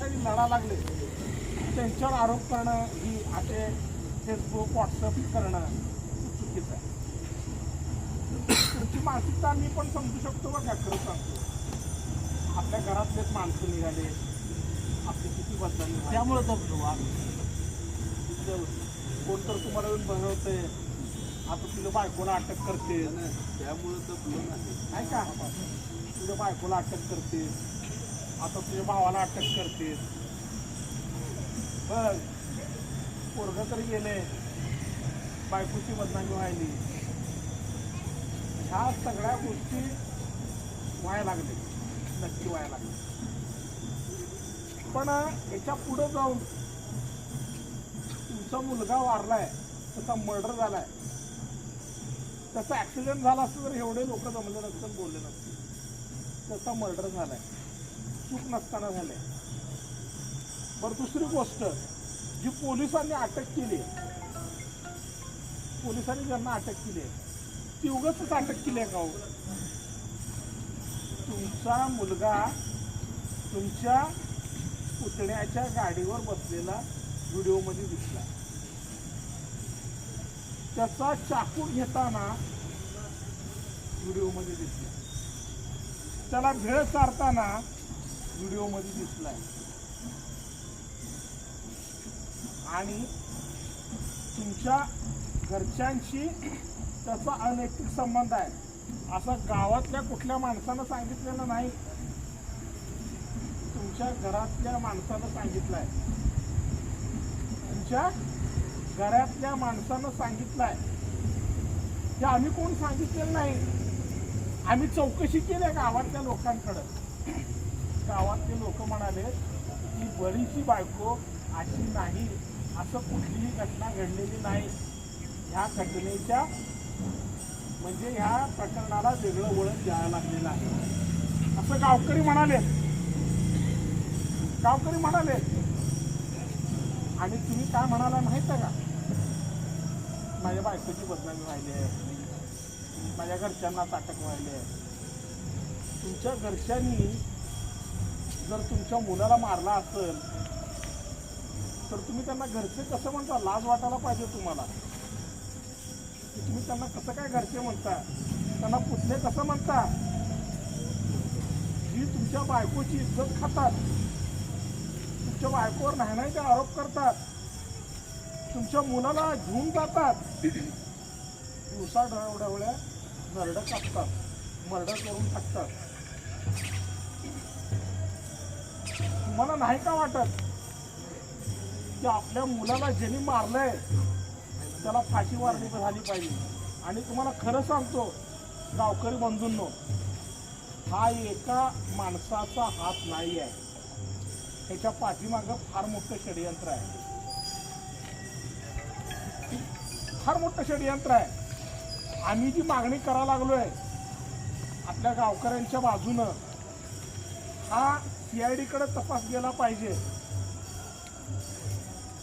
काही लढा लागले. त्यांच्यावर आरोप करणं ही असे फेसबुक व्हॉट्सअप करणं चुकीचं आहे. तुमची मानसिकता मी पण समजू शकतो बघा खरं सांगतो. आपल्या घरातलेच माणसं निघाले. आपली किती व्हायची. त्यामुळे जपलो आम्ही. तर कोण तर तुम्हाला येऊन बनवते आता तुझ्या बायकोला अटक करते. त्यामुळे तर नाही का? तुझ्या बायकोला अटक करते. आता तुझ्या भावाला अटक करते. बघ पोरग तरी गेले. बायकोची बदनामी व्हायली. ह्या सगळ्या गोष्टी व्हायला लागले नक्की व्हायला लागले पण याच्यापुढे जाऊन तुमचा मुलगा वारलाय त्याचा मर्डर झालाय. त्याचा ऍक्सिडेंट झाला असतं तर एवढे लोक जमले नसतं बोलले नसते. त्याचा मर्डर झालाय. चूक नसताना झालंय. बरं दुसरी गोष्ट जी पोलिसांनी अटक केली पोलिसांनी ज्यांना अटक केली ती उगाच अटक केली आहे का हो? तुमचा मुलगा तुमच्या पुतण्याच्या गाडीवर बसलेला व्हिडिओमध्ये दिसला. त्याचा चाकू घेताना व्हिडिओमध्ये दिसला. त्याला भेळ चारताना व्हिडिओमध्ये दिसलाय. आणि तुमच्या घरच्यांशी त्याचा अनैतिक संबंध आहे. असं गावातल्या कुठल्या माणसानं सांगितलेलं नाही. तुमच्या घरातल्या माणसानं सांगितलंय. तुमच्या घरातल्या माणसानं सांगितलंय. ते आम्ही कोण सांगितलेलं नाही? आम्ही चौकशी केली आहे गावातल्या लोकांकडं. गावातले लोक म्हणाले की बळीची बायको अशी नाही असं कुठलीही घटना घडलेली नाही. ह्या घटनेच्या म्हणजे ह्या प्रकरणाला वेगळं वळण द्यायला लागलेलं आहे. असं गावकरी म्हणाले. गावकरी म्हणाले. आणि तुम्ही काय म्हणाला माहीत आहे का? माझ्या बायकोची बदनामी व्हायली आहे. माझ्या घरच्यांना ताटक व्हायले तुमच्या घरच्यांनी जर तुमच्या मुलाला मारला असेल तर तुम्ही त्यांना घरचे कसं म्हणता? लाज वाटायला पाहिजे तुम्हाला. तुम्ही त्यांना कसं काय घरचे म्हणता? त्यांना पुतले कसं म्हणता? जी तुमच्या बायकोची इज्जत खातात तुमच्या बायकोवर नाही नाही ते आरोप करतात तुमच्या मुलाला घेऊन जातात दिवसा डवड्या नरडं कापतात मर्डर करून टाकतात. तुम्हाला नाही का वाटत? की आपल्या मुलाला ज्यांनी मारलंय त्याला फाशी मारली झाली पाहिजे. आणि तुम्हाला खरं सांगतो गावकरी बंधूंनो हा एका माणसाचा हात नाही आहे. त्याच्या पाठीमागं फार मोठं षडयंत्र आहे. फार मोठं षडयंत्र आहे. आम्ही जी मागणी करायला लागलोय आपल्या गावकऱ्यांच्या बाजूनं हा सीआयडीकडे तपास गेला पाहिजे.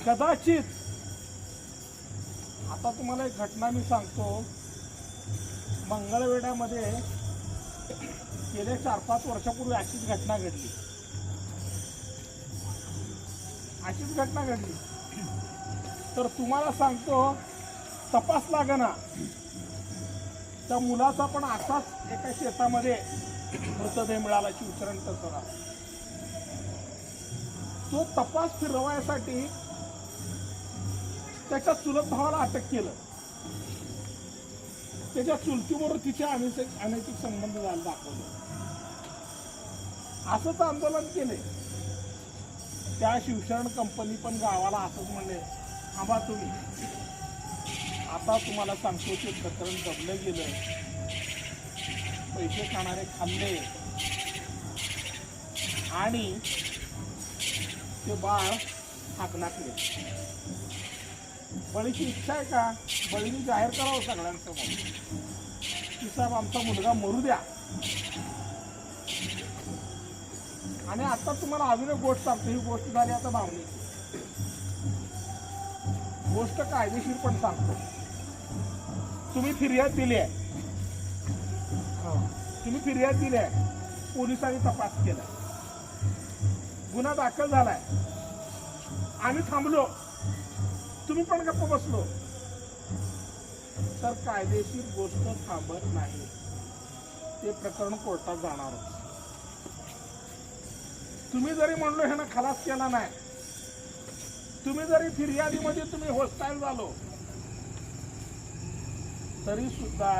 कदाचित आता तुम्हाला एक घटना मी सांगतो. मंगळवेढ्यामध्ये गेल्या चार पाच वर्षापूर्वी अशीच घटना घडली. अशीच घटना घडली. तर तुम्हाला सांगतो तपास लागना. त्या मुलाचा पण असाच एका शेतामध्ये मृतदेह मिळालाची उच्चारण तर करा. तो तपास फिरवायसाठी त्याच्या चुलत भावाला अटक केलं. त्याच्या चुलतीबरोबर तिचे अनैतिक अनैतिक संबंध झाले दाखवले. असंच आंदोलन केले. त्या शिवशरण कंपनी पण गावाला असंच म्हणले थांबा तुम्ही. आता तुम्हाला सांगतो ते प्रकरण दबलं गेलं. पैसे खाणारे खाल्ले. आणि ते बाळ हाकनाकले बळीची इच्छा आहे का? बळीने जाहीर करावं सगळ्यांसमोर. की साहेब आमचा मुलगा मरू द्या. आणि आता तुम्हाला अजून एक गोष्ट सांगतो. ही गोष्ट झाली आता भावनेची गोष्ट कायदेशीर पण सांगतो. तुम्ही फिर्याद दिली आहे. तुम्ही फिर्याद दिली आहे. पोलिसांनी तपास केला गुन्हा दाखल झालाय. आम्ही थांबलो. तुम्ही पण गप्प बसलो. तर कायदेशीर गोष्ट थांबत नाही. ते प्रकरण कोर्टात जाणारच तुम्ही जरी म्हणलो ह्यानं खलास केला नाही. तुम्ही जरी फिर्यादीमध्ये तुम्ही होस्टाईल झालो. तरी सुद्धा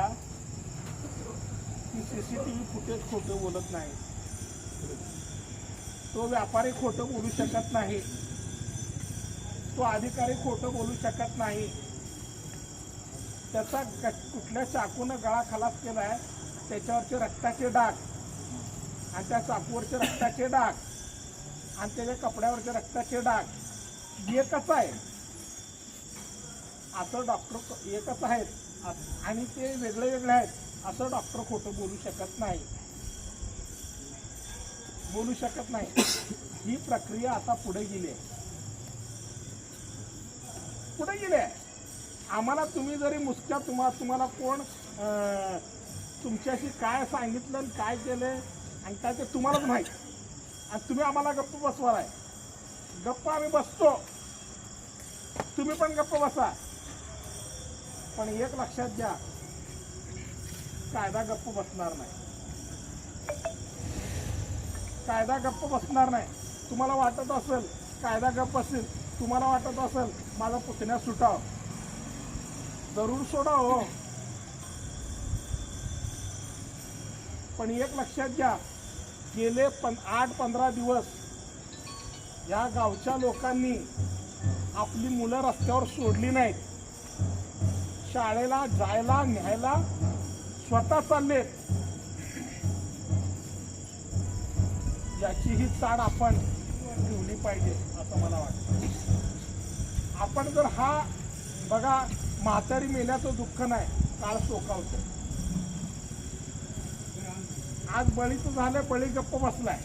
ती सीसीटीव्ही फुटेज खोटे बोलत नाही. तो व्यापारी खोटं बोलू शकत नाही. तो अधिकारी खोटं बोलू शकत नाही. त्याचा कुठल्या चाकूनं गळा खलास आहे त्याच्यावरचे रक्ताचे डाग. आणि त्या चाकूवरचे रक्ताचे डाग. आणि त्याच्या कपड्यावरचे रक्ताचे डाग. एकच आहे? असं डॉक्टर एकच आहेत? आणि ते वेगळे वेगळे आहेत. असं डॉक्टर खोटं बोलू शकत नाही. बोलू शकत नाही. ही प्रक्रिया आता पुढे गेली आहे. पुढे गेली आहे. आम्हाला तुम्ही जरी मुसक्या तुम्हा तुम्हाला कोण तुमच्याशी काय सांगितलं आणि काय केलंय आणि काय ते तुम्हालाच माहीत. आणि तुम्ही आम्हाला गप्प बसवार आहे गप्प आम्ही बसतो. तुम्ही पण गप्प बसा. पण एक लक्षात घ्या कायदा गप्प बसणार नाही. कायदा गप्प बसणार नाही. तुम्हाला वाटत असेल कायदा गप्प असेल तुम्हाला वाटत असेल माझा पुतण्या सुटाव. जरूर सोडा हो. पण एक लक्षात घ्या गेले पण आठ पंधरा दिवस या गावच्या लोकांनी आपली मुलं रस्त्यावर सोडली नाहीत. शाळेला जायला न्यायला स्वतः चाललेत. याची ही चाड आपण ठेवली पाहिजे असं मला वाटतं. आपण जर हा बघा म्हातारी मेल्याचं दुःख नाही काळ सोकावतो आज बळीचं झालं बळी गप्प बसलाय.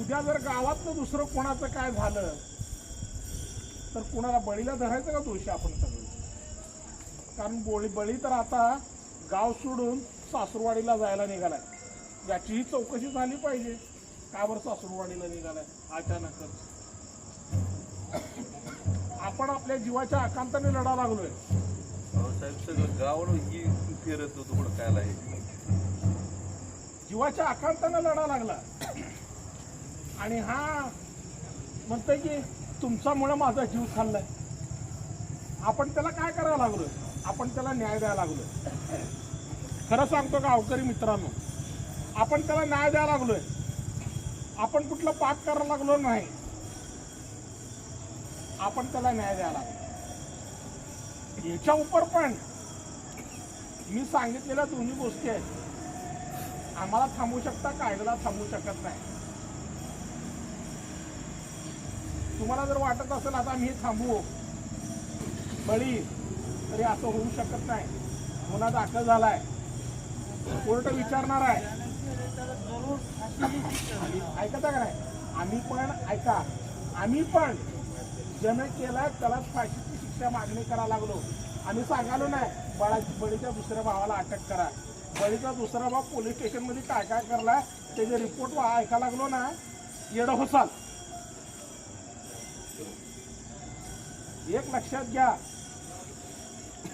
उद्या जर गावातलं दुसरं कोणाचं काय झालं तर कोणाला बळीला धरायचं का दोषी आपण सगळे? कारण बोळी बळी तर आता गाव सोडून सासूरवाडीला जायला निघालाय. याचीही चौकशी झाली पाहिजे. का बरं सासूरवाडीला निघालाय? अचानकच. आपण आपल्या जीवाच्या आकांताने लढा लागलोय. साहेब सगळं ही फिरत होतं काय आहे जीवाच्या आकांतानं लढा लागला. आणि हा म्हणतोय की तुमच्यामुळे माझा जीव खाल्लाय. आपण त्याला काय करायला लागलोय आपण त्याला न्याय द्यायला लागलोय. खरं सांगतो गावकरी मित्रांनो आपण त्याला न्याय द्यायला लागलोय. आपण कुठलं पाप करायला लागलो नाही. आपण त्याला न्याय द्यायला लागलो. याच्या उपर पण मी सांगितलेल्या दोन्ही गोष्टी आहेत. आम्हाला थांबवू शकता कायद्याला थांबवू शकत नाही. तुम्हाला जर वाटत असेल आता मी थांबवू बळी तरी असं होऊ शकत नाही. गुन्हा दाखल झालाय. कोर्ट विचारणार आहे. ऐकता का नाही? आम्ही पण ऐका. आम्ही पण ज्यानं केलाय त्यालाच फाशीची शिक्षा मागणी करायला लागलो. आम्ही सांगालो नाही बळाची बळीच्या दुसऱ्या भावाला अटक करा. बळीचा दुसरा भाव पोलीस स्टेशनमध्ये काय काय करला? त्याचे रिपोर्ट ऐकायला लागलो ना येडं होसाल. एक लक्षात घ्या.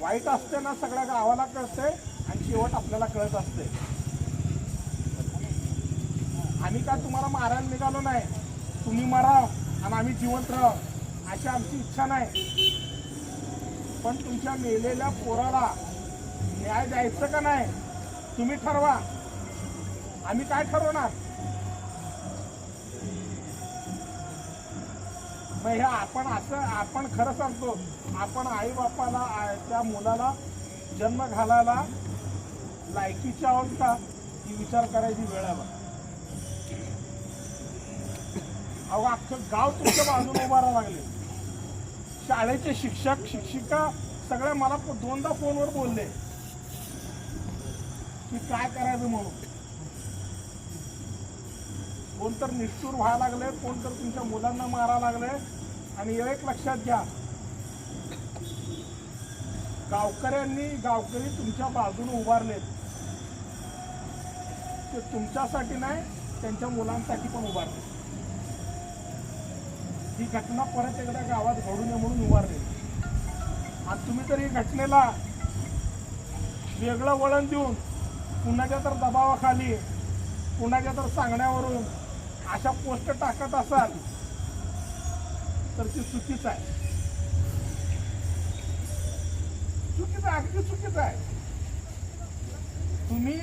वाईट असते ना सगळ्या गावाला कळते आणि शेवट आपल्याला कळत असते आम्ही काय तुम्हाला मारायला निघालो नाही. तुम्ही मारा आणि आम्ही जिवंत राह अशी आमची इच्छा नाही. पण तुमच्या मेलेल्या पोराला न्याय द्यायचं का नाही तुम्ही ठरवा. आम्ही काय ठरवणार? मग हे आपण असं आपण खरं सांगतो आपण आई बापाला त्या मुलाला जन्म घालायला लायकीच्या आहोत का ही विचार करायची वेळ अहो अख्खं गाव तुमच्या बाजूने उभारा लागले. शाळेचे शिक्षक शिक्षिका सगळे मला दोनदा फोनवर बोलले. की काय करायचं म्हणून? कोण तर निष्ठूर व्हायला लागले कोण तर तुमच्या मुलांना मारा लागले. आणि एक लक्षात घ्या गावकऱ्यांनी गावकरी तुमच्या बाजूने उभारलेत. ते तुमच्यासाठी नाही त्यांच्या मुलांसाठी पण उभारले ही घटना परत एकदा गावात घडू नये म्हणून उभारले. आणि तुम्ही तर ही घटनेला वेगळं वळण देऊन कुणाच्या तर दबावाखाली कुणाच्या तर सांगण्यावरून अशा पोस्ट टाकत असाल तर ती चुकीच आहे. चुकीचं आहे अगदी चुकीचं आहे. तुम्ही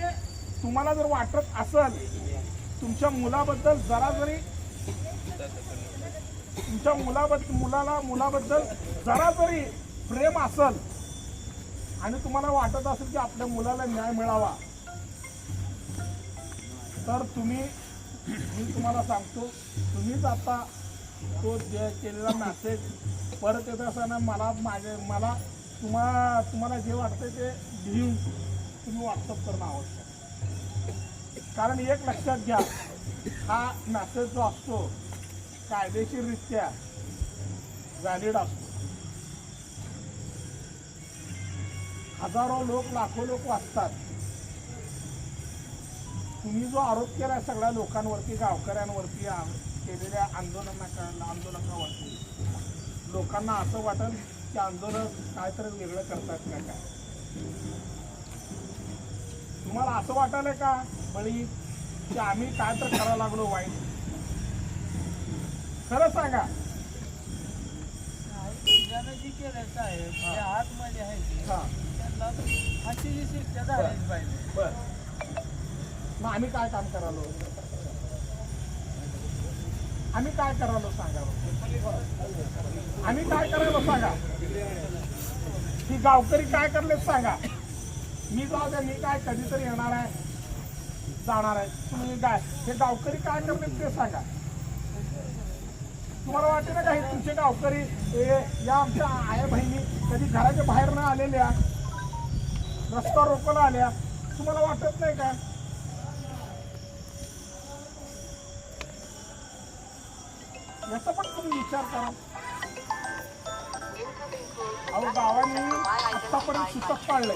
तुम्हाला जर वाटत असल तुमच्या मुलाबद्दल जरा जरी तुमच्या मुलाबद्दल मुलाला मुलाबद्दल जरा जरी प्रेम असल आणि तुम्हाला वाटत असेल की आपल्या मुलाला न्याय मिळावा तर तुम्ही मी तुम्हाला सांगतो तुम्हीच आता तो केलेला मॅसेज परत येत असताना मला माझे मला तुम्हाला तुम्हाला जे वाटतं ते लिहून तुम्ही व्हॉट्सअप करणं आवश्यक कारण एक लक्षात घ्या हा मॅसेज जो असतो कायदेशीररित्या व्हॅलिड असतो. हजारो लोक लाखो लोक वाचतात. तुम्ही जो आरोप केला सगळ्या लोकांवरती गावकऱ्यांवरती केलेल्या आंदोलना आंदोलनावरती लोकांना असं वाटेल की आंदोलन काहीतरी वेगळं करतात का काय? तुम्हाला असं वाटायला का बळी की आम्ही काय तर करायला लागलो वाईट? खरं सांगा. ज्यानं जी केलं साहेब त्या आतमध्ये आहे ते, हा. त्यांना फाशीची शिक्षा झालीच पाहिजे. बर. मग आम्ही काय काम करालो आम्ही काय करालो सांगा बरं. आम्ही काय करायलो सांगा? ही गावकरी काय करले सांगा? मी जाऊ द्या मी काय कधीतरी येणार आहे जाणार आहे. तुम्ही काय हे गावकरी काय करले ते सांगा. तुम्हाला वाटते ना का हे तुमचे गावकरी हे या आमच्या आया बहिणी कधी घराच्या बाहेर न आलेल्या रस्ता रोकोला आल्या तुम्हाला वाटत नाही का? याचा पण तुम्ही विचार करा. अहो गावाने आतापर्यंत सुतक पाळलंय.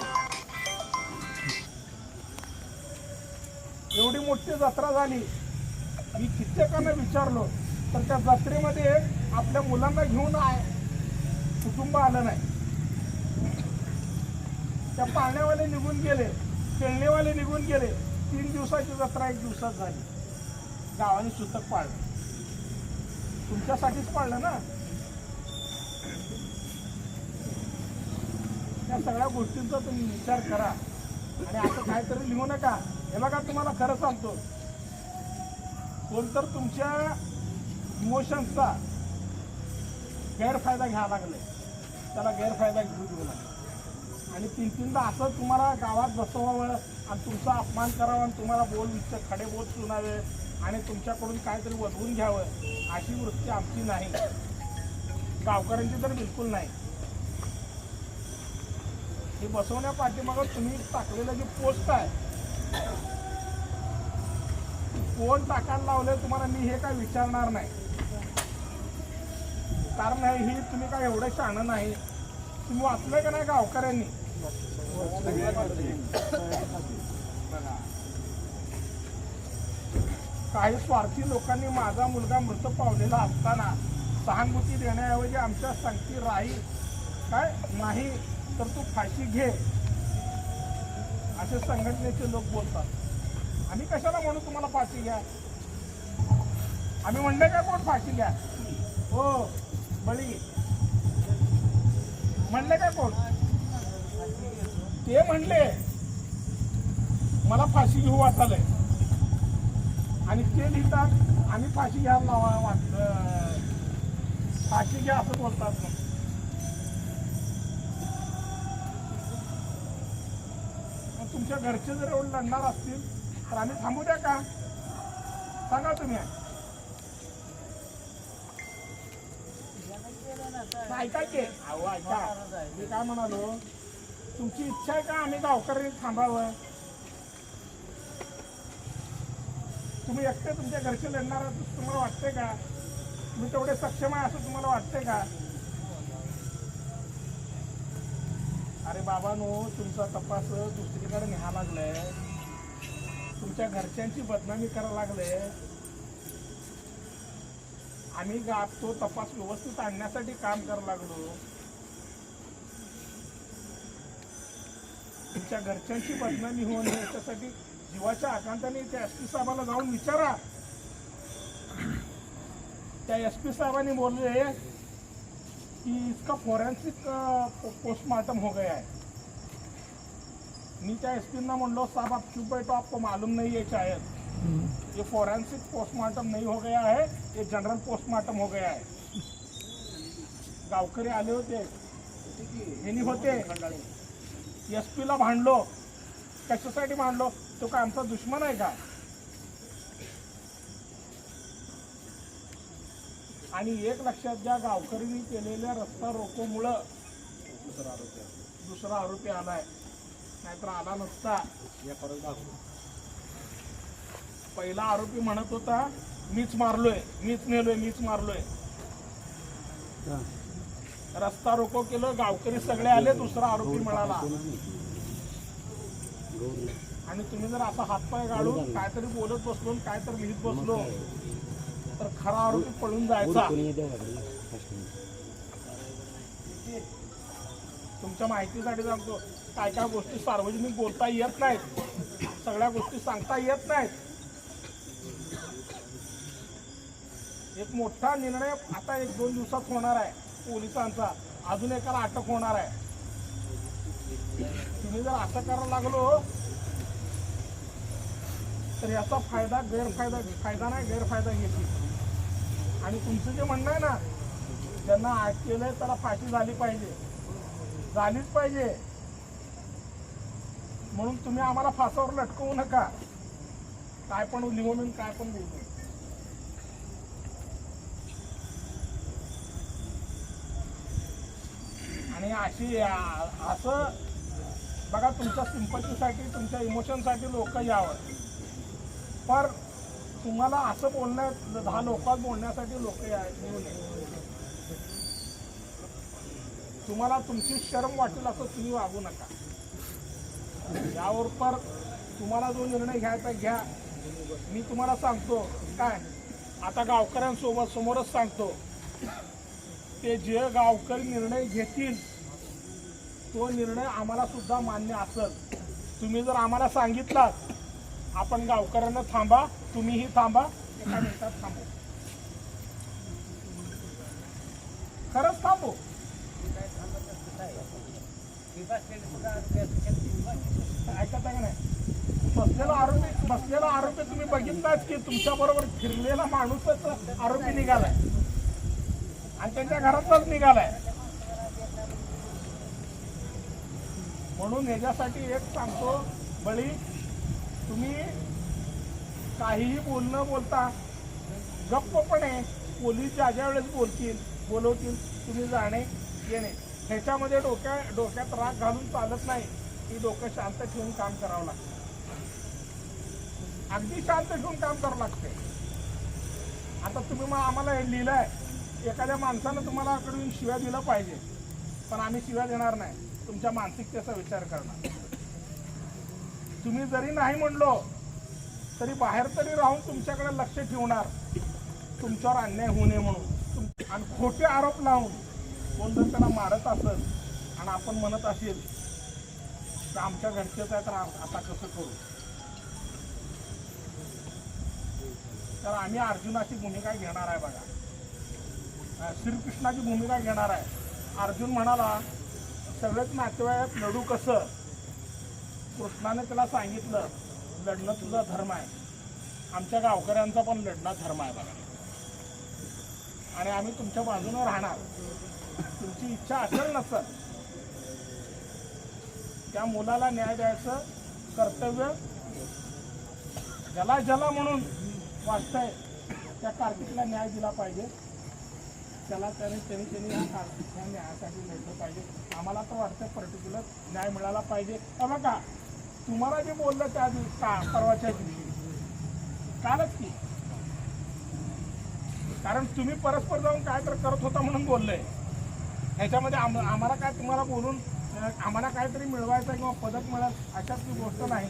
एवढी मोठी जत्रा झाली. मी कित्येकांना विचारलो तर त्या जत्रेमध्ये आपल्या मुलांना घेऊन आहे कुटुंब आलं नाही. त्या पाण्यावाले निघून गेले खेळणेवाले निघून गेले तीन दिवसाची जत्रा एक दिवसात झाली. गावाने सुतक पाळलं. तुमच्यासाठीच पाळलं ना? त्या सगळ्या गोष्टींचा तुम्ही विचार करा. आणि असं काहीतरी लिहू नका. हे बघा तुम्हाला खरं सांगतो. कोणतर तुमच्या इमोशन्सचा गैरफायदा घ्यावा लागले त्याला गैरफायदा घेऊ देऊ लागला आणि तीन तीनदा असं तुम्हाला गावात बसवावं आणि तुमचा अपमान करावा आणि तुम्हाला बोल विच खडे बोल सुनावे आणि तुमच्याकडून काहीतरी वधवून घ्यावं अशी वृत्ती आमची नाही. गावकऱ्यांची तर बिलकुल नाही. हे बसवण्या पाठीमागं तुम्ही टाकलेलं जी पोस्ट आहे कोण टाकायला लावले तुम्हाला मी हे काय विचारणार नाही. कारण नाही ही तुम्ही काय एवढं शहाणं नाही. तुम्ही वाचलंय का नाही गावकऱ्यांनी? काही स्वार्थी लोकांनी माझा मुलगा मृत पावलेला असताना सहानुभूती देण्याऐवजी आमच्या सांगती राही. काय? नाही तर तू फाशी घे. असे संघटनेचे लोक बोलतात. आम्ही कशाला म्हणू तुम्हाला फाशी घ्या? आम्ही म्हणले का कोण फाशी घ्या? हो. बळी. म्हणले का कोण? ते म्हणले मला फाशी घेऊ वाटालंय. आणि ते लिहितात आम्ही फाशी घ्यायला लावा वाट फाशी घ्या असं बोलतात मग तुमच्या घरचे जर एवढे लढणार असतील तर आम्ही थांबू द्या का? सांगा तुम्ही ज्यानं केलं ना साहेब ऐका की अहो ऐका. मी काय म्हणालो? तुमची इच्छा आहे का आम्ही गावकरी थांबावं? तुम्ही एकटे तुमच्या घरचे लढणार तुम्हाला वाटते का? तुम्ही तेवढे सक्षम आहे असं तुम्हाला वाटते का? अरे बाबा नो तुमचा तपास दुसरीकडे न्यायला लागलाय. तुमच्या घरच्यांची बदनामी करायला लागले आम्ही तो तपास व्यवस्थित आणण्यासाठी काम करायला लागलो. तुमच्या घरच्यांची बदनामी होऊ नये याच्यासाठी जीवाच्या आकांताने त्या एस पी साहेबाला जाऊन विचारा. त्या एस पी साहेबांनी बोलले की इसका फॉरेन्सिक पोस्टमार्टम हो गया है. मी त्या एस पींना म्हणलो साहेब आप चुप बैठो आपको मालूम नाही आहे शायद. ये फॉरेंसिक पोस्टमार्टम नहीं हो गया है ये जनरल पोस्टमार्टम हो गया है. गावकरी आले होते. यांनी होते. एस पीला भांडलो. कशासाठी भांडलो तो काय आमचा दुश्मन आहे का? आणि एक लक्षात ज्या गावकऱ्यांनी केलेल्या रस्ता रोकोमुळं दुसरा आरोपी आलाय. नाहीतर आला नसता. पहिला आरोपी म्हणत होता मीच मारलोय मीच नेलोय मीच मारलोय. रस्ता रोको केलं गावकरी सगळे आले दुसरा आरोपी मिळाला आणि तुम्ही जर असा हातपाय काढून काहीतरी बोलत बसलो काहीतरी लिहित बसलो तर खरा आरोपी पळून जायचा. तुमच्या माहितीसाठी सांगतो काय काय गोष्टी सार्वजनिक बोलता येत नाहीत. सगळ्या गोष्टी सांगता येत नाहीत. एक मोठा निर्णय आता एक दोन दिवसात होणार आहे. पोलिसांचा. अजून एकाला अटक होणार आहे. तुम्ही जर असं करायला लागलो तर याचा फायदा गैरफायदा फायदा नाही गैरफायदा घेतील. आणि तुमचं जे म्हणणं आहे ना ज्यांना आठ केलंय त्याला फाशी झाली पाहिजे. झालीच पाहिजे. म्हणून तुम्ही आम्हाला फासावर लटकवू नका. काय पण लिहून काय पण लिहू आणि अशी असं बघा तुमच्या सिंपतीसाठी तुमच्या इमोशनसाठी लोक यावं. पर तुम्हाला असं बोलण्यात दहा लोकात बोलण्यासाठी लोक येऊ नये. तुम्हाला तुमची शरम वाटेल असं तुम्ही वागू नका. यावर पर तुम्हाला जो निर्णय घ्यायचा घ्या. मी तुम्हाला सांगतो काय? आता गावकऱ्यांसोबत समोरच सांगतो. ते जे गावकरी निर्णय घेतील तो निर्णय आम्हाला सुद्धा मान्य असेल. तुम्ही जर आम्हाला सांगितलात आपण गावकऱ्यांना थांबा तुम्हीही थांबा एका मिनिटात थांबू. खरंच थांबू. ऐकत आहे का नाही? बसलेला आरोपी बसलेला आरोपी तुम्ही बघितलाच की तुमच्या बरोबर फिरलेला माणूसच आरोपी निघालाय. आणि त्यांच्या घरातच निघालाय. म्हणून ह्याच्यासाठी एक सांगतो बळी तुम्ही काहीही बोलणं बोलता गप्पपणे पोलीस ज्या ज्या वेळेस बोलतील बोलवतील तुम्ही जाणे येणे. ह्याच्यामध्ये डोक्या डोक्यात राग घालून चालत नाही. की डोकं शांत ठेवून काम करावं लागतं. अगदी शांत ठेवून काम करावं लागते. आता तुम्ही मग आम्हाला हे आहे एखाद्या माणसानं तुम्हाला कडून शिव्या दिलं पाहिजे पण आम्ही शिव्या देणार नाही. तुमच्या मानसिकतेचा विचार करणार. तुम्ही जरी नाही म्हणलो तरी बाहेर तरी राहून तुमच्याकडे लक्ष ठेवणार. तुमच्यावर अन्याय होऊ नये म्हणून. तुम- आणि खोटे आरोप लावून कोण जर त्यांना मारत असेल आणि आपण म्हणत असेल तर आमच्या घरचेच आहे तर आता कसं करू? तर आम्ही अर्जुनाची भूमिका घेणार आहे बघा. श्रीकृष्णाची भूमिका घेणार आहे. अर्जुन म्हणाला सगळेच नातेवाईक लढू कसं? कृष्णाने त्याला सांगितलं लढणं तुझा धर्म आहे. आमच्या गावकऱ्यांचा पण लढणं धर्म आहे बघा. आणि आम्ही तुमच्या बाजूने राहणार. तुमची इच्छा असेल नसेल त्या मुलाला न्याय द्यायचं कर्तव्य ज्याला ज्याला म्हणून वाटतंय त्या कार्तिकला न्याय दिला पाहिजे. त्याला त्याने त्यांनी त्यांनी या कार्तिकच्या न्यायासाठी लढलं पाहिजे. आम्हाला तर वाटतं पर्टिक्युलर न्याय मिळाला पाहिजे. हे बघा तुम्हाला जे बोललं त्या दिवशी का परवाच्या दिवशी? कालच की? कारण तुम्ही परस्पर जाऊन काय तर करत होता म्हणून बोललंय ह्याच्यामध्ये आम आम्हाला काय तुम्हाला बोलून आम्हाला काहीतरी मिळवायचं किंवा पदक मिळत अशातली गोष्ट नाही.